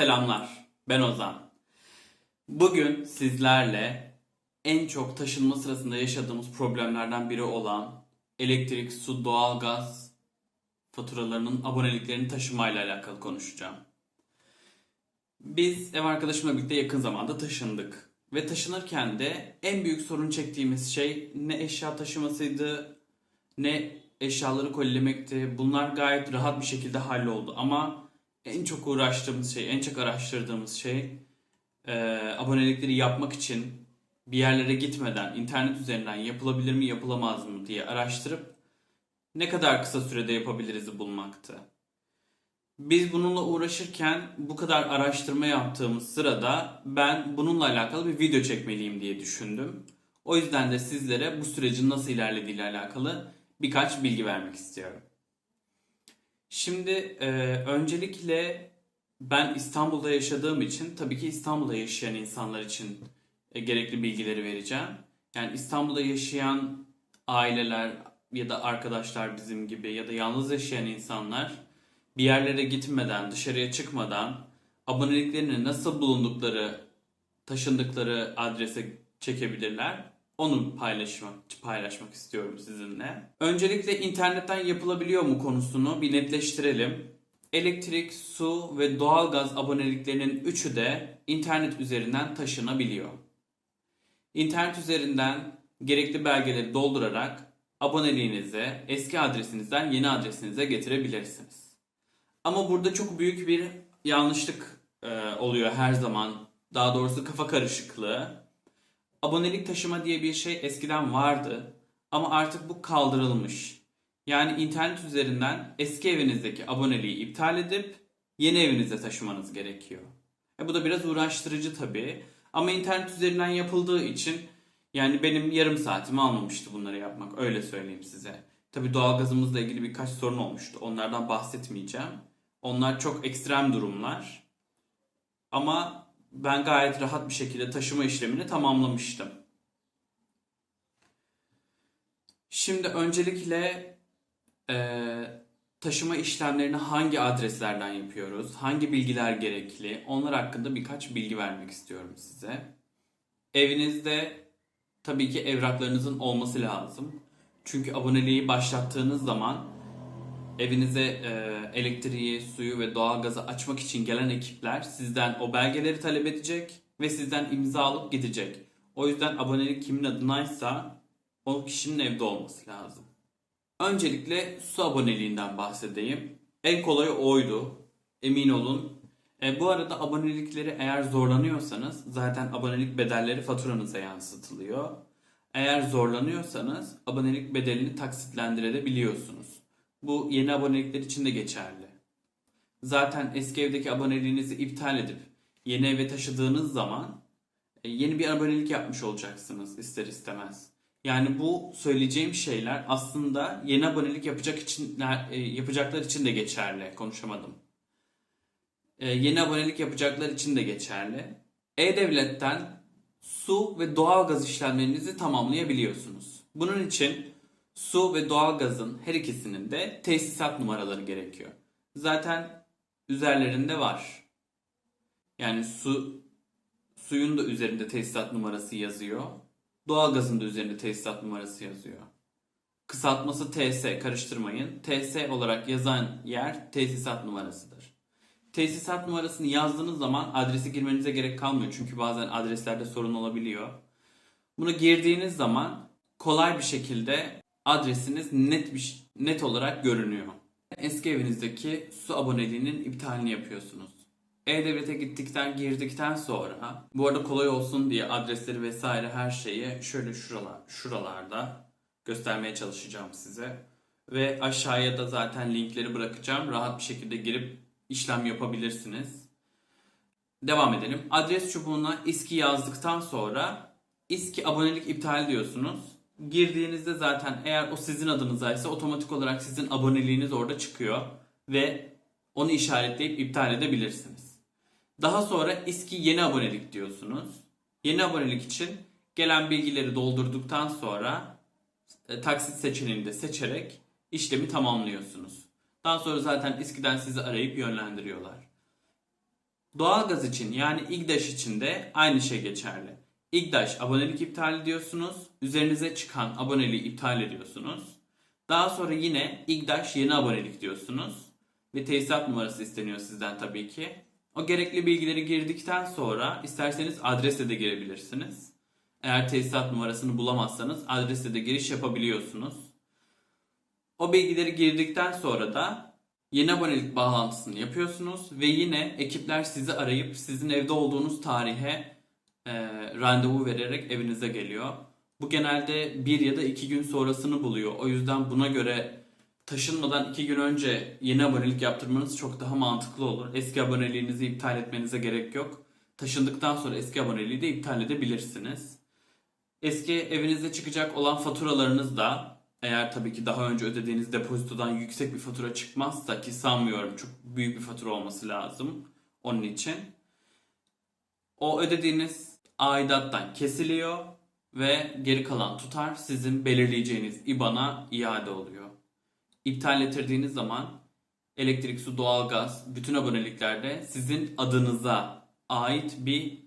selamlar. Ben Ozan. Bugün sizlerle en çok taşınma sırasında yaşadığımız problemlerden biri olan elektrik, su, doğalgaz faturalarının aboneliklerini taşımayla alakalı konuşacağım. Biz ev arkadaşımla birlikte yakın zamanda taşındık. Ve taşınırken de en büyük sorun çektiğimiz şey ne eşya taşımasıydı ne eşyaları kolilemekti. Bunlar gayet rahat bir şekilde halloldu. Ama en çok uğraştığımız şey, en çok araştırdığımız şey e, abonelikleri yapmak için bir yerlere gitmeden internet üzerinden yapılabilir mi yapılamaz mı diye araştırıp ne kadar kısa sürede yapabiliriz bulmaktı. Biz bununla uğraşırken bu kadar araştırma yaptığımız sırada ben bununla alakalı bir video çekmeliyim diye düşündüm. O yüzden de sizlere bu sürecin nasıl ilerlediğiyle alakalı birkaç bilgi vermek istiyorum. Şimdi e, öncelikle ben İstanbul'da yaşadığım için tabii ki İstanbul'da yaşayan insanlar için e, gerekli bilgileri vereceğim. Yani İstanbul'da yaşayan aileler ya da arkadaşlar bizim gibi ya da yalnız yaşayan insanlar bir yerlere gitmeden, dışarıya çıkmadan aboneliklerini nasıl bulundukları, taşındıkları adrese çekebilirler. Onu paylaşmak paylaşmak istiyorum sizinle. Öncelikle internetten yapılabiliyor mu konusunu bir netleştirelim. Elektrik, su ve doğalgaz aboneliklerinin üçü de internet üzerinden taşınabiliyor. İnternet üzerinden gerekli belgeleri doldurarak aboneliğinizi eski adresinizden yeni adresinize getirebilirsiniz. Ama burada çok büyük bir yanlışlık e, oluyor her zaman. Daha doğrusu kafa karışıklığı. Abonelik taşıma diye bir şey eskiden vardı ama artık bu kaldırılmış. Yani internet üzerinden eski evinizdeki aboneliği iptal edip yeni evinize taşımanız gerekiyor. E bu da biraz uğraştırıcı tabii. Ama internet üzerinden yapıldığı için yani benim yarım saatimi almamıştı bunları yapmak. Öyle söyleyeyim size. Tabii doğalgazımızla ilgili birkaç sorun olmuştu. Onlardan bahsetmeyeceğim. Onlar çok ekstrem durumlar. Ama ben gayet rahat bir şekilde taşıma işlemini tamamlamıştım. Şimdi öncelikle eee, taşıma işlemlerini hangi adreslerden yapıyoruz? Hangi bilgiler gerekli? Onlar hakkında birkaç bilgi vermek istiyorum size. Evinizde tabii ki evraklarınızın olması lazım. Çünkü aboneliği başlattığınız zaman evinize e, elektriği, suyu ve doğalgazı açmak için gelen ekipler sizden o belgeleri talep edecek ve sizden imza alıp gidecek. O yüzden abonelik kimin adınaysa o kişinin evde olması lazım. Öncelikle su aboneliğinden bahsedeyim. En kolayı oydu. Emin olun. E, bu arada abonelikleri eğer zorlanıyorsanız zaten abonelik bedelleri faturanıza yansıtılıyor. Eğer zorlanıyorsanız abonelik bedelini taksitlendirebiliyorsunuz. Bu yeni abonelikler için de geçerli. Zaten eski evdeki aboneliğinizi iptal edip yeni eve taşıdığınız zaman e, yeni bir abonelik yapmış olacaksınız ister istemez. Yani bu söyleyeceğim şeyler aslında yeni abonelik yapacak için e, yapacaklar için de geçerli. Konuşamadım. E, yeni abonelik yapacaklar için de geçerli. E-Devlet'ten su ve doğalgaz işlemlerinizi tamamlayabiliyorsunuz. Bunun için su ve doğalgazın her ikisinin de tesisat numaraları gerekiyor. Zaten üzerlerinde var. Yani su suyun da üzerinde tesisat numarası yazıyor. Doğalgazın da üzerinde tesisat numarası yazıyor. Kısaltması TS karıştırmayın. TS olarak yazan yer tesisat numarasıdır. Tesisat numarasını yazdığınız zaman adresi girmenize gerek kalmıyor. Çünkü bazen adreslerde sorun olabiliyor. Bunu girdiğiniz zaman kolay bir şekilde adresiniz net bir net olarak görünüyor. Eski evinizdeki su aboneliğinin iptalini yapıyorsunuz. E-Devlet'e gittikten girdikten sonra bu arada kolay olsun diye adresleri vesaire her şeyi şöyle şuralar, şuralarda göstermeye çalışacağım size. Ve aşağıya da zaten linkleri bırakacağım. Rahat bir şekilde girip işlem yapabilirsiniz. Devam edelim. Adres çubuğuna İSKİ yazdıktan sonra İSKİ abonelik iptal diyorsunuz. Girdiğinizde zaten eğer o sizin adınıza ise otomatik olarak sizin aboneliğiniz orada çıkıyor ve onu işaretleyip iptal edebilirsiniz. Daha sonra İSKİ yeni abonelik diyorsunuz. Yeni abonelik için gelen bilgileri doldurduktan sonra e, taksit seçeneğini de seçerek işlemi tamamlıyorsunuz. Daha sonra zaten İSKİ'den sizi arayıp yönlendiriyorlar. Doğalgaz için yani İGDAŞ için de aynı şey geçerli. İGDAŞ abonelik iptal ediyorsunuz. Üzerinize çıkan aboneliği iptal ediyorsunuz. Daha sonra yine İGDAŞ yeni abonelik diyorsunuz. Ve tesisat numarası isteniyor sizden tabii ki. O gerekli bilgileri girdikten sonra isterseniz adresle de girebilirsiniz. Eğer tesisat numarasını bulamazsanız adresle de giriş yapabiliyorsunuz. O bilgileri girdikten sonra da yeni abonelik bağlantısını yapıyorsunuz ve yine ekipler sizi arayıp sizin evde olduğunuz tarihe e, randevu vererek evinize geliyor. Bu genelde bir ya da iki gün sonrasını buluyor. O yüzden buna göre taşınmadan iki gün önce yeni abonelik yaptırmanız çok daha mantıklı olur. Eski aboneliğinizi iptal etmenize gerek yok. Taşındıktan sonra eski aboneliği de iptal edebilirsiniz. Eski evinizde çıkacak olan faturalarınız da eğer tabii ki daha önce ödediğiniz depozitodan yüksek bir fatura çıkmazsa ki sanmıyorum çok büyük bir fatura olması lazım onun için. O ödediğiniz aidattan kesiliyor ve geri kalan tutar sizin belirleyeceğiniz IBAN'a iade oluyor. İptal ettirdiğiniz zaman elektrik, su, doğalgaz bütün aboneliklerde sizin adınıza ait bir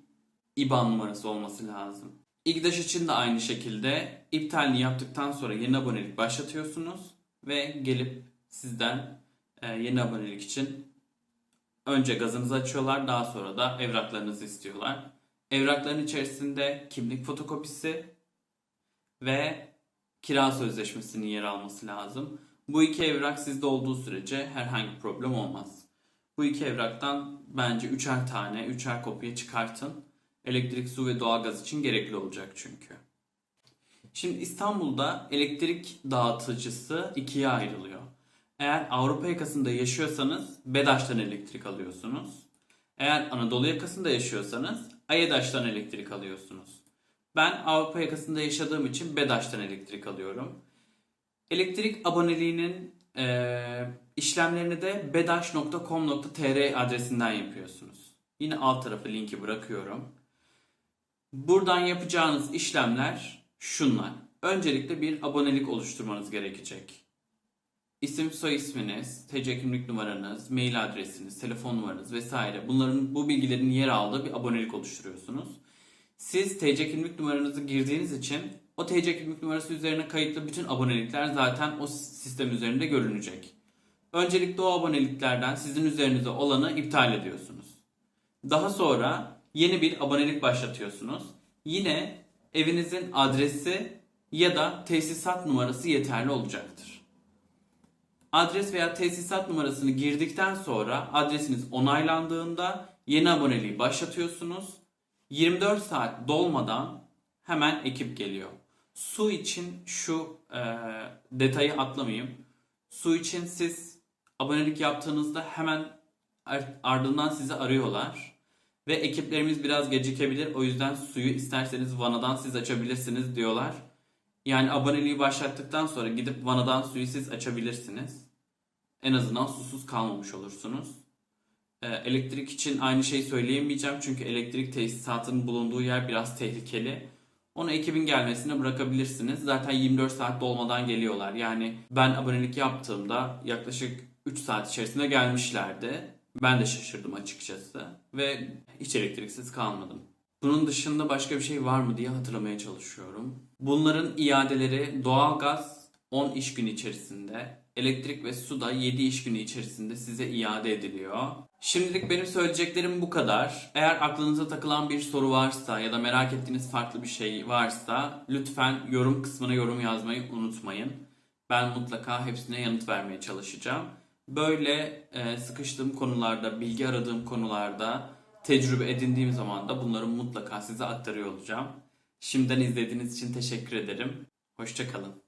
IBAN numarası olması lazım. İGDAŞ için de aynı şekilde iptalini yaptıktan sonra yeni abonelik başlatıyorsunuz ve gelip sizden e, yeni abonelik için önce gazınızı açıyorlar daha sonra da evraklarınızı istiyorlar. Evrakların içerisinde kimlik fotokopisi ve kira sözleşmesinin yer alması lazım. Bu iki evrak sizde olduğu sürece herhangi problem olmaz. Bu iki evraktan bence üçer tane, üçer kopya çıkartın. Elektrik, su ve doğalgaz için gerekli olacak çünkü. Şimdi İstanbul'da elektrik dağıtıcısı ikiye ayrılıyor. Eğer Avrupa yakasında yaşıyorsanız BEDAŞ'tan elektrik alıyorsunuz. Eğer Anadolu yakasında yaşıyorsanız AYEDAŞ'tan elektrik alıyorsunuz. Ben Avrupa yakasında yaşadığım için BEDAŞ'tan elektrik alıyorum. Elektrik aboneliğinin eee, işlemlerini de bedaş.com.tr adresinden yapıyorsunuz. Yine alt tarafı linki bırakıyorum. Buradan yapacağınız işlemler şunlar. Öncelikle bir abonelik oluşturmanız gerekecek. İsim soy isminiz, TC kimlik numaranız, mail adresiniz, telefon numaranız vesaire bunların bu bilgilerin yer aldığı bir abonelik oluşturuyorsunuz. Siz TC kimlik numaranızı girdiğiniz için o TC kimlik numarası üzerine kayıtlı bütün abonelikler zaten o sistem üzerinde görünecek. Öncelikle o aboneliklerden sizin üzerinize olanı iptal ediyorsunuz. Daha sonra yeni bir abonelik başlatıyorsunuz. Yine evinizin adresi ya da tesisat numarası yeterli olacaktır. Adres veya tesisat numarasını girdikten sonra adresiniz onaylandığında yeni aboneliği başlatıyorsunuz. 24 saat dolmadan hemen ekip geliyor. Su için şu e, detayı atlamayayım. Su için siz abonelik yaptığınızda hemen ar- ardından sizi arıyorlar. Ve ekiplerimiz biraz gecikebilir. O yüzden suyu isterseniz vanadan siz açabilirsiniz diyorlar. Yani aboneliği başlattıktan sonra gidip vanadan suyu siz açabilirsiniz. En azından susuz kalmamış olursunuz. Ee, elektrik için aynı şeyi söyleyemeyeceğim çünkü elektrik tesisatının bulunduğu yer biraz tehlikeli. Onu ekibin gelmesine bırakabilirsiniz. Zaten 24 saat dolmadan geliyorlar. Yani ben abonelik yaptığımda yaklaşık 3 saat içerisinde gelmişlerdi. Ben de şaşırdım açıkçası ve hiç elektriksiz kalmadım. Bunun dışında başka bir şey var mı diye hatırlamaya çalışıyorum. Bunların iadeleri doğalgaz 10 iş günü içerisinde, elektrik ve su da 7 iş günü içerisinde size iade ediliyor. Şimdilik benim söyleyeceklerim bu kadar. Eğer aklınıza takılan bir soru varsa ya da merak ettiğiniz farklı bir şey varsa lütfen yorum kısmına yorum yazmayı unutmayın. Ben mutlaka hepsine yanıt vermeye çalışacağım. Böyle e, sıkıştığım konularda, bilgi aradığım konularda tecrübe edindiğim zaman da bunları mutlaka size aktarıyor olacağım. Şimdiden izlediğiniz için teşekkür ederim. Hoşçakalın.